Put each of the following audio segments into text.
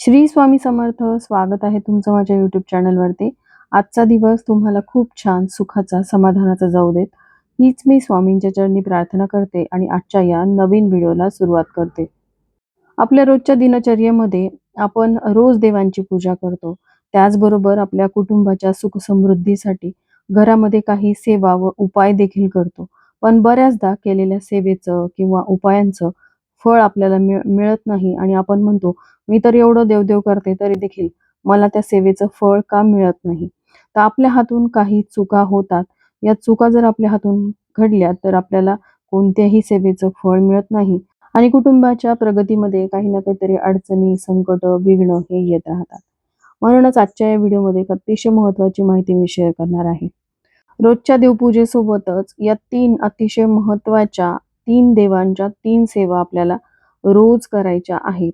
श्री स्वामी समर्थ स्वागत आहे तुमचं माझ्या यूट्यूब चॅनलवरती आजचा दिवस तुम्हाला खूप छान सुखाचा समाधानाचा जाऊ देत. हीच मी स्वामींच्या चरणी प्रार्थना करते आणि आजच्या या नवीन व्हिडिओला सुरुवात करते. आपल्या रोजच्या दिनचर्येमध्ये आपण रोज देवांची पूजा करतो. त्याचबरोबर आपल्या कुटुंबाच्या सुख समृद्धीसाठी घरामध्ये काही सेवा व उपाय देखील करतो. पण बऱ्याचदा केलेल्या सेवेचं किंवा उपायांचं फळ आपल्याला मिळ मिळत नाही आणि आपण म्हणतो मी तर एवढं देवदेव करते तरी देखील मला त्या सेवेचं फळ का मिळत नाही? तर आपल्या हातून काही चुका होतात. या चुका जर आपल्या हातून घडल्या तर आपल्याला कोणत्याही सेवेचं फळ मिळत नाही आणि कुटुंबाच्या प्रगतीमध्ये काही ना काहीतरी अडचणी संकट विघ्न हे येत राहतात. म्हणूनच आजच्या या व्हिडिओमध्ये एक अतिशय महत्वाची माहिती मी शेअर करणार आहे. रोजच्या देवपूजेसोबतच या तीन अतिशय महत्त्वाच्या तीन देवांच्या तीन सेवा आपल्याला रोज करायच्या आहेत.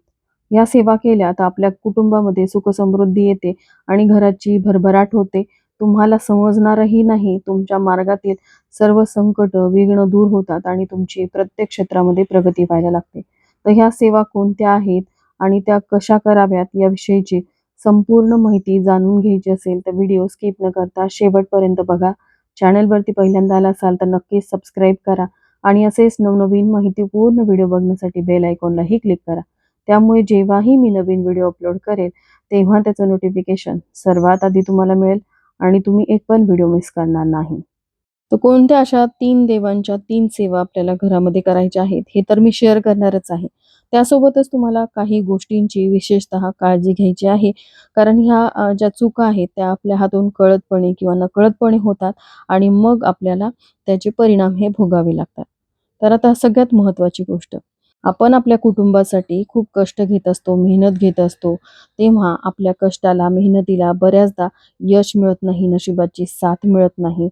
या सेवा केल्या तर आपल्या कुटुंबामध्ये सुख समृद्धी येते आणि घराची भरभराट होते. तुम्हाला समजणारही नाही तुमच्या मार्गातील सर्व संकट विघ्न दूर होतात आणि तुमची प्रत्येक क्षेत्रामध्ये प्रगती व्हायला लागते. तर ह्या सेवा कोणत्या आहेत आणि त्या कशा कराव्यात याविषयीची संपूर्ण माहिती जाणून घ्यायची असेल तर व्हिडिओ स्किप न करता शेवटपर्यंत बघा. चॅनलवरती पहिल्यांदा आला असाल तर नक्कीच सबस्क्राईब करा. आणि असेच नवनवीन माहितीपूर्ण व्हिडिओ बघण्यासाठी बेल आयकॉनलाही क्लिक करा. त्यामुळे जेव्हाही मी नवीन व्हिडिओ अपलोड करेल तेव्हा त्याचं नोटिफिकेशन सर्वात आधी तुम्हाला मिळेल आणि तुम्ही एक पण व्हिडिओ मिस करणार नाही. तर कोणत्या अशा तीन देवांच्या तीन सेवा आपल्याला घरामध्ये करायच्या आहेत हे तर मी शेअर करणारच आहे. त्यासोबतच तुम्हाला काही गोष्टींची विशेषतः काळजी घ्यायची आहे कारण ह्या ज्या चुका आहेत त्या आपल्या हातून कळतपणे किंवा नकळतपणे होतात आणि मग आपल्याला त्याचे परिणाम हे भोगावे लागतात. तर आता सगळ्यात महत्त्वाची गोष्ट. आपण आपल्या कुटुंबासाठी खूप कष्ट घेत असतो मेहनत घेत असतो तेव्हा आपल्या कष्टाला मेहनतीला बऱ्याचदा यश मिळत नाही नशिबाची साथ मिळत नाही.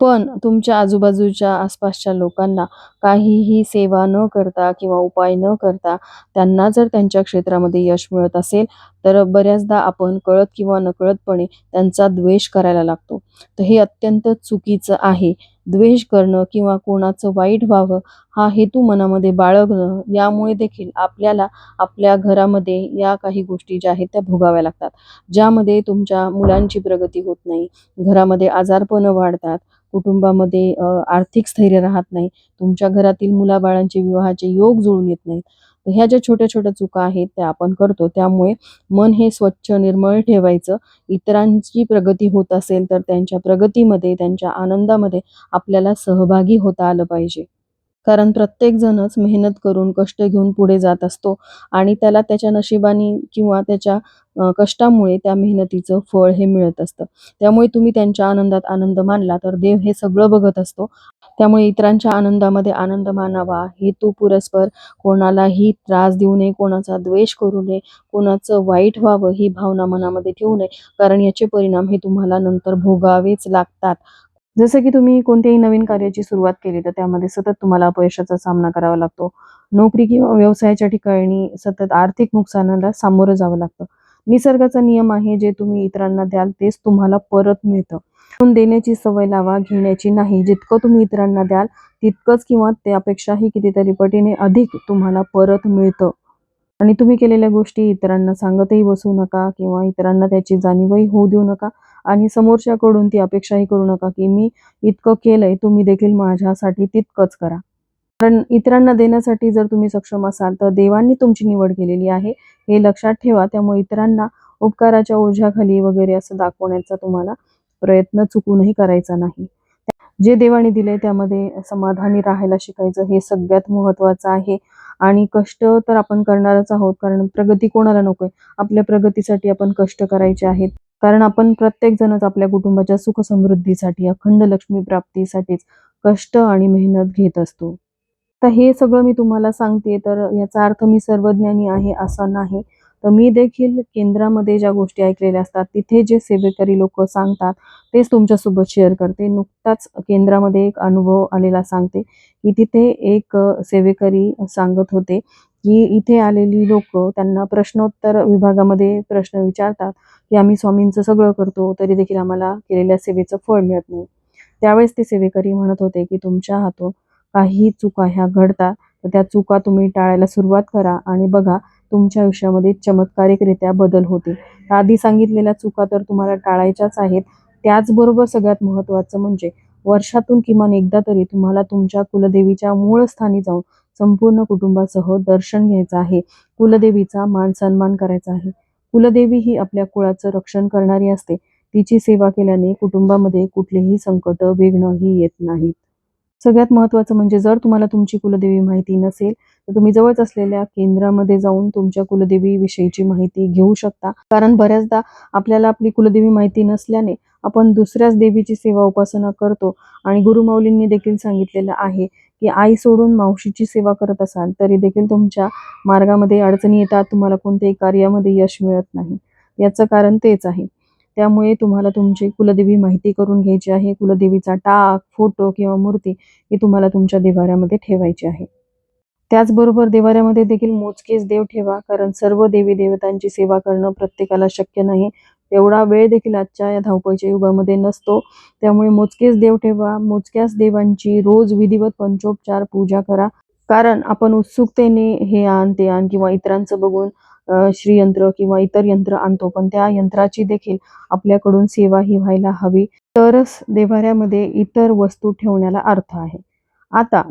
पण तुमच्या आजूबाजूच्या आसपासच्या लोकांना काहीही सेवा न करता किंवा उपाय न करता त्यांना जर त्यांच्या क्षेत्रामध्ये यश मिळत असेल तर बऱ्याचदा आपण कळत किंवा नकळतपणे त्यांचा द्वेष करायला लागतो. तर हे अत्यंत चुकीचं आहे. द्वेष करणं किंवा कोणाचं वाईट व्हावं हा हेतू मनामध्ये बाळगणं यामुळे देखील आपल्याला आपल्या घरामध्ये या काही गोष्टी ज्या आहेत त्या भोगाव्या लागतात. ज्यामध्ये तुमच्या मुलांची प्रगती होत नाही घरामध्ये आजारपणं वाढतात कुटुंबामध्ये आर्थिक स्थैर्य राहत नाही. तुमच्या घरातील मुलाबाळांचे विवाहाचे योग जुळून येत नाहीत. तर ह्या ज्या छोट्या छोट्या चुका आहेत त्या आपण करतो. त्यामुळे मन हे स्वच्छ निर्मळ ठेवायचं. इतरांची प्रगती होत असेल तर त्यांच्या प्रगतीमध्ये त्यांच्या आनंदामध्ये आपल्याला सहभागी होता आलं पाहिजे. कारण प्रत्येक जणच मेहनत करून कष्ट घेऊन पुढे जात असतो आणि त्याला त्याच्या नशिबाने किंवा त्याच्या कष्टामुळे त्या मेहनतीचं फळ हे मिळत असतं. त्यामुळे तुम्ही त्यांच्या आनंदात आनंद मानला तर देव हे सगळं बघत असतो. त्यामुळे इतरांच्या आनंदामध्ये आनंद मानावा. हेतू पुरस्पर. कोणालाही त्रास देऊ नये कोणाचा द्वेष करू नये कोणाचं वाईट व्हावं ही भावना मनामध्ये ठेवू नये. कारण याचे परिणाम हे तुम्हाला नंतर भोगावेच लागतात. जसं की तुम्ही कोणत्याही नवीन कार्याची सुरुवात केली तर त्यामध्ये सतत तुम्हाला अपयशाचा सामना करावा लागतो. नोकरी किंवा व्यवसायाच्या ठिकाणी सतत आर्थिक नुकसानाला सामोरं जावं लागतं. निसर्गाचा नियम आहे जे तुम्ही इतरांना द्याल तेच तुम्हाला परत मिळतं. म्हणून देण्याची सवय लावा घेण्याची नाही. जितकं तुम्ही इतरांना द्याल तितकंच किंवा त्यापेक्षाही कितीतरी पटीने अधिक तुम्हाला परत मिळतं. आणि तुम्ही केलेल्या गोष्टी इतरांना सांगतही बसू नका किंवा इतरांना त्याची जाणीवही होऊ देऊ नका. आणि समोरच्याकडून ती अपेक्षाही करू नका की मी इतकं केलंय तुम्ही देखील माझ्यासाठी तितकंच करा. कारण इतरांना देण्यासाठी जर तुम्ही सक्षम असाल तर देवांनी तुमची निवड केलेली आहे. हे लक्षात ठेवा त्यामुळे इतरांना उपकाराच्या ओझ्याखाली वगैरे असं दाखवण्याचा तुम्हाला प्रयत्न चुकूनही करायचा नाही. जे देवाने दिले त्यामध्ये समाधानी राहायला शिकायचं हे सगळ्यात महत्वाचं आहे. आणि कष्ट तर आपण करणारच आहोत कारण प्रगती कोणाला नकोय? आपल्या प्रगतीसाठी आपण कष्ट करायचे आहेत. कारण आपण प्रत्येक जणच आपल्या कुटुंबाच्या सुख समृद्धीसाठी अखंड लक्ष्मी प्राप्तीसाठीच कष्ट आणि मेहनत घेत असतो. तर हे सगळं मी तुम्हाला सांगते तर याचा अर्थ मी सर्वज्ञानी आहे असा नाही. तर मी देखील केंद्रामध्ये ज्या गोष्टी ऐकलेल्या असतात तिथे जे सेवेकरी लोक सांगतात तेच तुमच्यासोबत शेअर करते. नुकताच केंद्रामध्ये एक अनुभव आलेला सांगते की तिथे एक सेवेकरी सांगत होते की इथे आलेली लोक त्यांना प्रश्नोत्तर विभागामध्ये प्रश्न विचारतात की आम्ही स्वामींचं सगळं करतो तरी देखील आम्हाला केलेल्या सेवेचं फळ मिळत नाही. त्यावेळेस ते सेवेकरी म्हणत होते की तुमच्या हातून काही चुका ह्या घडतात तर त्या चुका तुम्ही टाळायला सुरुवात करा आणि बघा तुमच्या आयुष्यामध्ये चमत्कारिकरित्या बदल होतील. आधी सांगितलेल्या चुका तर तुम्हाला टाळायच्याच आहेत. त्याचबरोबर सगळ्यात महत्त्वाचं म्हणजे वर्षातून किमान एकदा तरी तुम्हाला तुमच्या कुलदेवीच्या मूळ स्थानी जाऊन संपूर्ण कुटुंबासह दर्शन घ्यायचं आहे. कुलदेवीचा मान सन्मान करायचा आहे. कुलदेवी ही आपल्या कुळाचं रक्षण करणारी असते. तिची सेवा केल्याने कुटुंबामध्ये कुठलेही संकट विघ्न ही येत नाहीत. सगळ्यात महत्त्वाचं म्हणजे जर तुम्हाला तुमची कुलदेवी माहिती नसेल तर तुम्ही जवळच असलेल्या केंद्रामध्ये जाऊन तुमच्या कुलदेवी विषयीची माहिती घेऊ शकता. कारण बऱ्याचदा आपल्याला आपली कुलदेवी माहिती नसल्याने आपण दुसऱ्याच देवीची सेवा उपासना करतो. आणि गुरुमाऊलींनी देखील सांगितलेलं आहे की आई सोडून मावशीची सेवा करत असाल तरी देखील तुमच्या मार्गामध्ये अडचणी येतात तुम्हाला कोणत्याही कार्यामध्ये यश मिळत नाही. याचं कारण तेच आहे. त्यामुळे तुम्हाला तुमची कुलदेवी माहिती करून घ्यायची आहे. कुलदेवीचा टाक फोटो किंवा मूर्ती ही तुम्हाला तुमच्या देवाऱ्यामध्ये ठेवायची आहे. त्याचबरोबर देवाऱ्यामध्ये देखील मोजकेच देव ठेवा कारण सर्व देवी देवतांची सेवा करणं प्रत्येकाला शक्य नाही. तेवढा वेळ देखील आजच्या या धावपळीच्या युगामध्ये नसतो. त्यामुळे मोजकेच देव ठेवा मोजक्याच देवांची रोज विधिवत पंचोपचार पूजा करा. कारण आपण उत्सुकतेने हे आण ते आण किंवा इतरांचं बघून श्रीयंत्र किंवा इतर यंत्र आणतो पण त्या यंत्राची देखील आपल्याकडून सेवा ही व्हायला हवी. तरच देवाऱ्यामध्ये इतर वस्तू ठेवण्याला अर्थ आहे. आता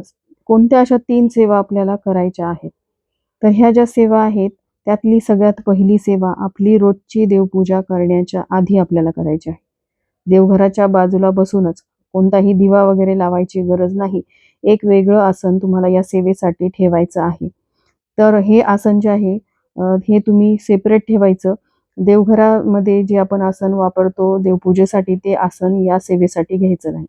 कोणत्या अशा तीन सेवा आपल्याला करायच्या आहेत? तर ह्या ज्या सेवा आहेत त्यातली सगळ्यात पहिली सेवा आपली रोजची देवपूजा करण्याच्या आधी आपल्याला करायची आहे. देवघराच्या बाजूला बसूनच कोणताही दिवा वगैरे लावायची गरज नाही. एक वेगळं आसन तुम्हाला या सेवेसाठी ठेवायचं आहे. तर हे आसन जे आहे हे तुम्ही सेपरेट ठेवायचं. देवघरामध्ये जे आपण आसन वापरतो देवपूजेसाठी ते आसन या सेवेसाठी घ्यायचं नाही.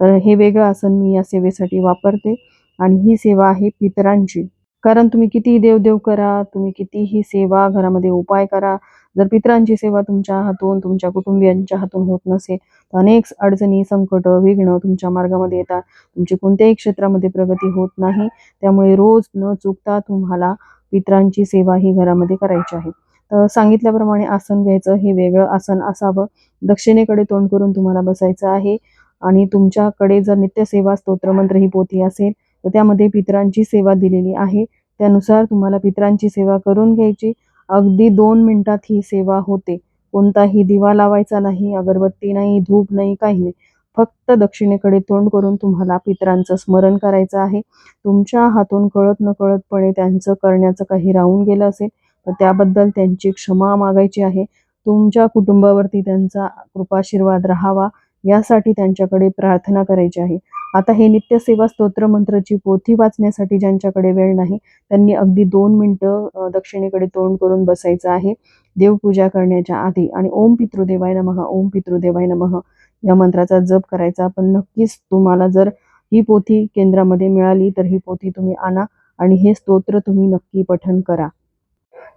तर हे वेगळं आसन मी या सेवेसाठी वापरते आणि ही सेवा आहे पितरांची. कारण तुम्ही कितीही देवदेव करा तुम्ही कितीही सेवा घरामध्ये उपाय करा. जर पितरांची सेवा तुमच्या हातून तुमच्या कुटुंबियांच्या हातून होत नसेल तर अनेक अडचणी संकट विघ्न तुमच्या मार्गामध्ये येतात. तुमची कोणत्याही क्षेत्रामध्ये प्रगती होत नाही. त्यामुळे रोज न चुकता तुम्हाला पितरांची सेवा ही घरामध्ये करायची आहे. तर सांगितल्याप्रमाणे आसन घ्यायचं हे वेगळं आसन असावं. दक्षिणेकडे तोंड करून तुम्हाला बसायचं आहे. आणि तुमच्याकडे जर नित्यसेवा स्तोत्रमंत्र ही पोथी असेल तर त्यामध्ये पितरांची सेवा दिलेली आहे. त्यानुसार तुम्हाला पितरांची सेवा करून घ्यायची. अगदी दोन मिनिटात ही सेवा होते. कोणताही दिवा लावायचा नाही अगरबत्ती नाही धूप नाही काही नाही. फक्त दक्षिणेकडे तोंड करून तुम्हाला पितरांचं स्मरण करायचं आहे. तुमच्या हातून कळत नकळतपणे त्यांचं करण्याचं काही राहून गेलं असेल तर त्याबद्दल त्यांची क्षमा मागायची आहे. तुमच्या कुटुंबावरती त्यांचा कृपाशीर्वाद राहावा यासाठी त्यांच्याकडे प्रार्थना करायची आहे. आता हे नित्यसेवा स्तोत्र मंत्रची पोथी वाचण्यासाठी ज्यांच्याकडे वेळ नाही त्यांनी अगदी दोन मिनटं दक्षिणेकडे तोंड करून बसायचं आहे. देवपूजा करण्याच्या आधी आणि ओम पितृदेवाय नमः ओम पितृदेवाय नमः. या मंत्राचा जप करायचा. पण नक्कीच तुम्हाला जर ही पोथी केंद्रामध्ये मिळाली तर ही पोथी तुम्ही आणा आणि हे स्तोत्र तुम्ही नक्की पठन करा.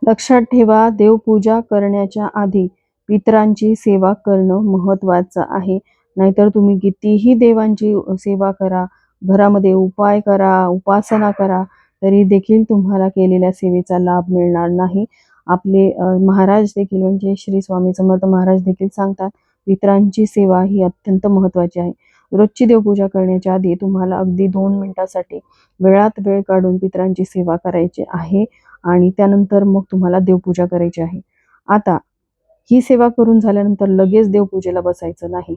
लक्षात ठेवा देवपूजा करण्याच्या आधी पितरांची सेवा करणं महत्त्वाचं आहे. नाहीतर तुम्ही कितीही देवांची सेवा करा घरामध्ये उपाय करा उपासना करा तरी देखील तुम्हाला केलेल्या सेवेचा लाभ मिळणार नाही. आपले महाराज देखील म्हणजे श्री स्वामी समर्थ महाराज देखील सांगतात पितरांची सेवा ही अत्यंत महत्त्वाची आहे. रोजची देवपूजा करण्याच्या आधी तुम्हाला अगदी दोन मिनटासाठी वेळात वेळ काढून पितरांची सेवा करायची आहे आणि त्यानंतर मग तुम्हाला देवपूजा करायची आहे. आता ही सेवा करून झाल्यानंतर लगेच देवपूजेला बसायचं नाही.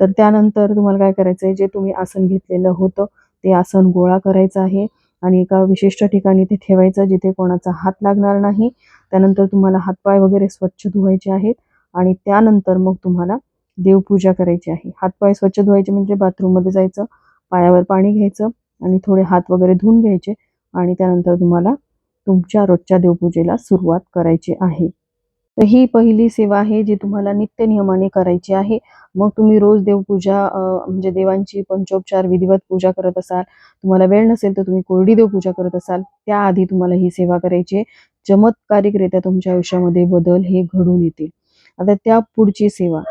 तर त्यानंतर तुम्हाला काय करायचं आहे जे तुम्ही आसन घेतलेलं होतं ते आसन गोळा करायचं आहे आणि एका विशिष्ट ठिकाणी ते ठेवायचं जिथे कोणाचा हात लागणार नाही. त्यानंतर तुम्हाला हातपाय वगैरे स्वच्छ धुवायचे आहेत. आणि त्यानंतर मग तुम्हाला देवपूजा करायची आहे. हातपाय स्वच्छ धुवायचे म्हणजे बाथरूममध्ये जायचं पायावर पाणी घ्यायचं आणि थोडे हात वगैरे धुवून घ्यायचे आणि त्यानंतर तुम्हाला तुमच्या रोजच्या देवपूजेला सुरुवात करायची आहे. तर ही पहिली सेवा आहे जी तुम्हाला नित्य नियमाने करायची आहे. मग तुम्ही रोज देवपूजा म्हणजे देवांची पंचोपचार विधिवत पूजा करत असाल तुम्हाला वेळ नसेल तर तुम्ही कोरडी देवपूजा करत असाल त्याआधी तुम्हाला ही सेवा करायची आहे. चमत्कारिकरित्या तुमच्या आयुष्यामध्ये बदल हे घडून येतील. आता त्या पुढची सेवा.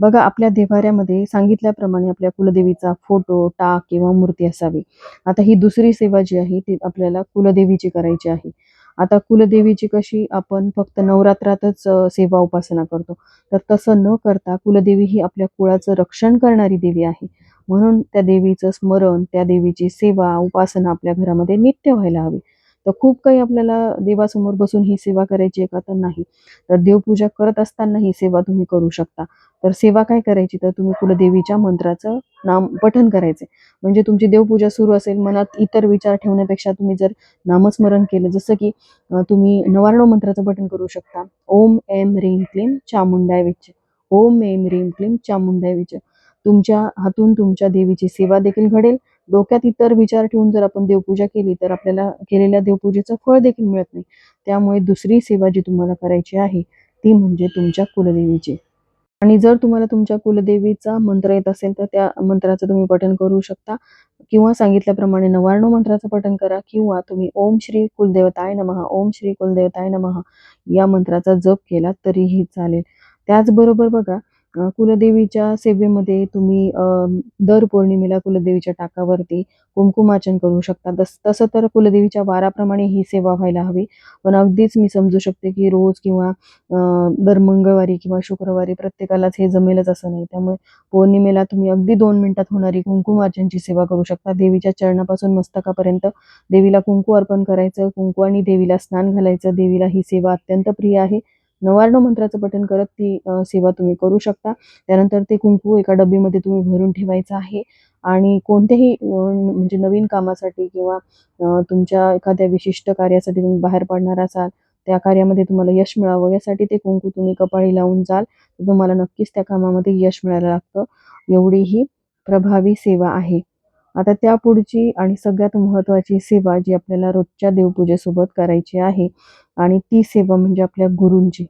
बघा आपल्या देवाऱ्यामध्ये सांगितल्याप्रमाणे आपल्या कुलदेवीचा फोटो टाक किंवा मूर्ती असावी. आता ही दुसरी सेवा जी आहे ती आपल्याला कुलदेवीची करायची आहे. आता कुलदेवीची कशी आपण फक्त नवरात्रातच सेवा उपासना करतो. तर तसं न करता कुलदेवी ही आपल्या कुळाचं रक्षण करणारी देवी आहे. म्हणून त्या देवीचं स्मरण त्या देवीची सेवा उपासना आपल्या घरामध्ये नित्य व्हायला हवी. तर खूप काही आपल्याला देवासमोर बसून ही सेवा करायची आहे का तर नाही. तर देवपूजा करत असताना ही सेवा तुम्ही करू शकता. तर सेवा काय करायची? तर तुम्ही कुलदेवीच्या मंत्राचं नाम पठन करायचे म्हणजे तुमची देवपूजा सुरू असेल मनात इतर विचार ठेवण्यापेक्षा तुम्ही जर नामस्मरण केलं जसं की तुम्ही नवार्णव मंत्राचं पठन करू शकता. ओम एम ह्रीम क्लीम चामुंडाय विच ओम एम ह्रीम क्लीम चामुंडाय विच तुमच्या हातून तुमच्या देवीची सेवा देखील घडेल. डोक्यात इतर विचार ठेवून जर आपण देवपूजा केली तर आपल्याला केलेल्या देवपूजेचं फळ देखील मिळत नाही. त्यामुळे दुसरी सेवा जी तुम्हाला करायची आहे ती म्हणजे तुमच्या कुलदेवीची. आणि जर तुम्हाला तुमच्या कुलदेवीचा मंत्र येत असेल तर त्या मंत्राचं तुम्ही पठण करू शकता. किंवा सांगितल्याप्रमाणे नवार्णव मंत्राचं पठण करा किंवा तुम्ही ओम श्री कुलदेवताय नमहा ओम श्री कुलदेवताय नमहा या मंत्राचा जप केला तरीही चालेल. त्याचबरोबर बघा कुलदेवीच्या सेवेमध्ये तुम्ही दर पौर्णिमेला कुलदेवीच्या टाकावरती कुंकुमार्चन करू शकता. तस तसं तर कुलदेवीच्या वाराप्रमाणे ही सेवा व्हायला हवी. पण अगदीच मी समजू शकते की रोज किंवा दर मंगळवारी किंवा शुक्रवारी प्रत्येकालाच हे जमेलच असं नाही. त्यामुळे पौर्णिमेला तुम्ही अगदी दोन मिनिटात होणारी कुंकुमार्चनची सेवा करू शकता. देवीच्या चरणापासून मस्तकापर्यंत देवीला कुंकू अर्पण करायचं कुंकू आणि देवीला स्नान घालायचं. देवीला ही सेवा अत्यंत प्रिय आहे. नवार्ण मंत्राचं पठण करत ती सेवा तुम्ही करू शकता. त्यानंतर ते कुंकू एका डब्बीमध्ये तुम्ही भरून ठेवायचं आहे. आणि कोणत्याही म्हणजे नवीन कामासाठी किंवा तुमच्या एखाद्या विशिष्ट कार्यासाठी तुम्ही बाहेर पडणार असाल त्या कार्यामध्ये तुम्हाला यश मिळावं. यासाठी ते कुंकू तुम्ही कपाळी लावून जाल. तर तुम्हाला नक्कीच त्या कामामध्ये यश मिळायला लागतं. एवढी ही प्रभावी सेवा आहे. आता त्या पुढची आणि सगळ्यात महत्त्वाची सेवा जी आपल्याला रोजच्या देवपूजेसोबत करायची आहे आणि ती सेवा म्हणजे आपल्या गुरूंची.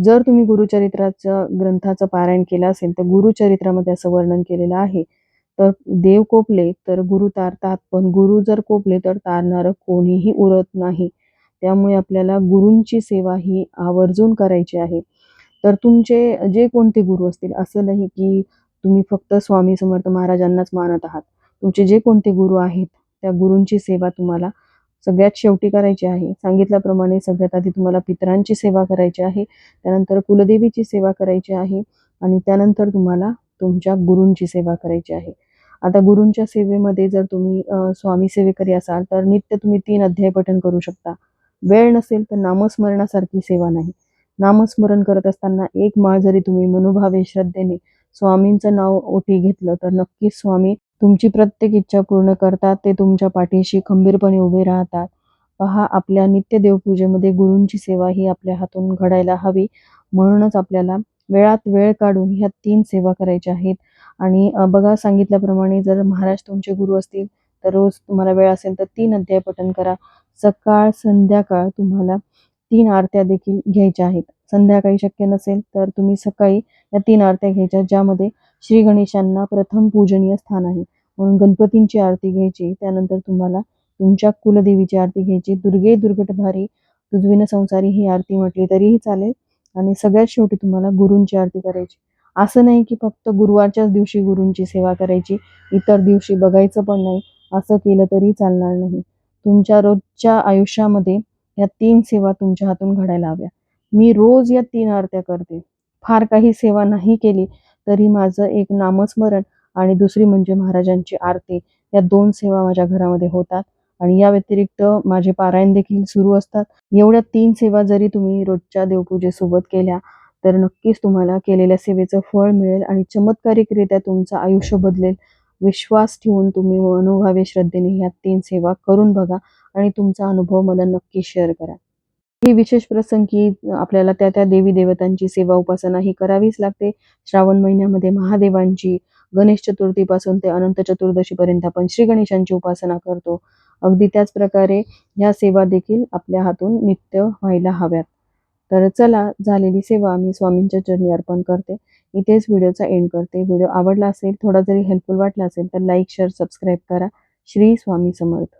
जर तुम्ही गुरुचरित्राचं ग्रंथाचं पारायण केलं असेल तर गुरुचरित्रामध्ये असं वर्णन केलेलं आहे. तर देव कोपले तर गुरु तारतात पण गुरु जर कोपले तर तारणारं कोणीही उरत नाही. त्यामुळे आपल्याला गुरूंची सेवा ही आवर्जून करायची आहे. तर तुमचे जे कोणते गुरु असतील असं नाही की तुम्ही फक्त स्वामी समर्थ महाराजांनाच मानत आहात. तुमचे जे कोणते गुरु आहेत त्या गुरूंची सेवा तुम्हाला सगळ्यात शेवटी करायची आहे. सांगितल्याप्रमाणे सगळ्यात आधी तुम्हाला पितरांची सेवा करायची आहे त्यानंतर कुलदेवीची सेवा करायची आहे आणि त्यानंतर तुम्हाला तुमच्या गुरूंची सेवा करायची आहे. आता गुरूंच्या सेवेमध्ये जर तुम्ही स्वामी सेवेकरी असाल तर नित्य तुम्ही तीन अध्याय पठण करू शकता. वेळ नसेल तर नामस्मरणासारखी सेवा नाही. नामस्मरण करत असताना एक माळ जरी तुम्ही मनोभावे श्रद्धेने स्वामींचं नाव ओटी घेतलं तर नक्कीच स्वामी तुमची प्रत्येक इच्छा पूर्ण करतात ते तुमच्या पाठीशी खंबीरपणे उभे राहतात. पहा आपल्या नित्य देवपूजेमध्ये गुरूंची सेवा ही आपल्या हातून घडायला हवी. म्हणूनच आपल्याला वेळात वेळ काढून ह्या तीन सेवा करायच्या आहेत. आणि बघा सांगितल्याप्रमाणे जर महाराज तुमचे गुरु असतील तर रोज तुम्हाला वेळ असेल तर तीन अध्याय पठण करा. सकाळ संध्याकाळ तुम्हाला तीन आरत्या देखील घ्यायच्या आहेत. संध्याकाळी शक्य नसेल तर तुम्ही सकाळी या तीन आरत्या घ्यायच्या ज्यामध्ये श्री गणेशांना प्रथम पूजनीय स्थान आहे. म्हणून गणपतींची आरती घ्यायची त्यानंतर तुम्हाला तुमच्या कुलदेवीची आरती घ्यायची. दुर्गे दुर्गट भारी तुझविन संसारी ही आरती म्हटली तरीही चालेल. आणि सगळ्यात शेवटी तुम्हाला गुरूंची आरती करायची. असं नाही की फक्त गुरुवारच्याच दिवशी गुरूंची सेवा करायची इतर दिवशी बघायचं पण नाही. असं केलं तरी चालणार नाही. तुमच्या रोजच्या आयुष्यामध्ये या तीन सेवा तुमच्या हातून घडायला हव्या. मी रोज या तीन आरत्या करते. फार काही सेवा नाही केली तरी माझं एक नामस्मरण आणि दुसरी म्हणजे महाराजांची आरती या दोन सेवा माझ्या घरामध्ये होतात. आणि या व्यतिरिक्त माझे पारायण देखील सुरू असतात. एवढ्या तीन सेवा जरी तुम्ही रोजच्या देवपूजेसोबत केल्या तर नक्कीच तुम्हाला केलेल्या सेवेचं फळ मिळेल आणि चमत्कारिकरित्या तुमचं आयुष्य बदलेल. विश्वास ठेवून तुम्ही मनोभावे श्रद्धेने ह्या तीन सेवा करून बघा. आणि तुमचा अनुभव मला नक्की शेअर करा. ही विशेष प्रसंगी आपल्याला त्या त्या देवी देवतांची सेवा उपासना ही करावीच लागते. श्रावण महिन्यामध्ये महादेवांची गणेश चतुर्थीपासून ते अनंत चतुर्दशीपर्यंत आपण श्री गणेशांची उपासना करतो. अगदी त्याच प्रकारे ह्या सेवा देखील आपल्या हातून नित्य व्हायला हव्यात. तर चला झालेली सेवा मी स्वामींच्या चरणी अर्पण करते. इथेच व्हिडिओचा एंड करते. व्हिडिओ आवडला असेल थोडा जरी हेल्पफुल वाटला असेल तर लाईक शेअर सबस्क्राईब करा. श्री स्वामी समर्थ.